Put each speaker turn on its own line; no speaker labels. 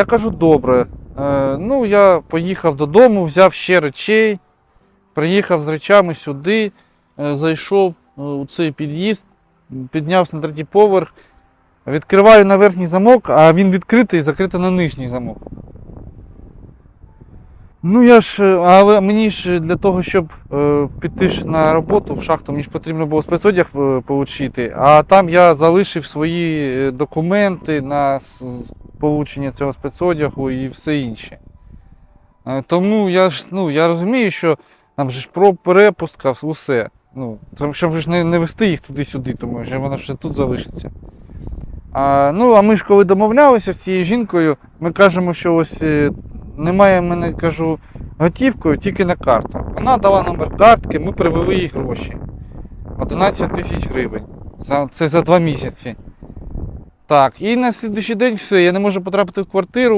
Я кажу, добре. Е, ну, я поїхав додому, взяв ще речей, приїхав з речами сюди, е, зайшов е, у цей під'їзд, піднявся на третій поверх, відкриваю на верхній замок, а він відкритий і закритий на нижній замок. Ну я ж, але мені ж для того, щоб е, піти ж на роботу в шахту, мені ж потрібно було спецодяг отримати, а там я залишив свої документи на получення цього спецодягу і все інше. Е, Тому я ж ну, я розумію, що там же ж про перепустка, усе. Ну, щоб ж не, не вести їх туди-сюди, тому що воно ще тут залишиться. А, ну, а ми ж коли домовлялися з цією жінкою, ми кажемо, що ось е, немає мене, кажу, готівкою, тільки на карту. Вона дала номер картки, ми привели їй гроші. 11 тисяч гривень. Це за два місяці. Так, і на слідуючий день все, я не можу потрапити в квартиру.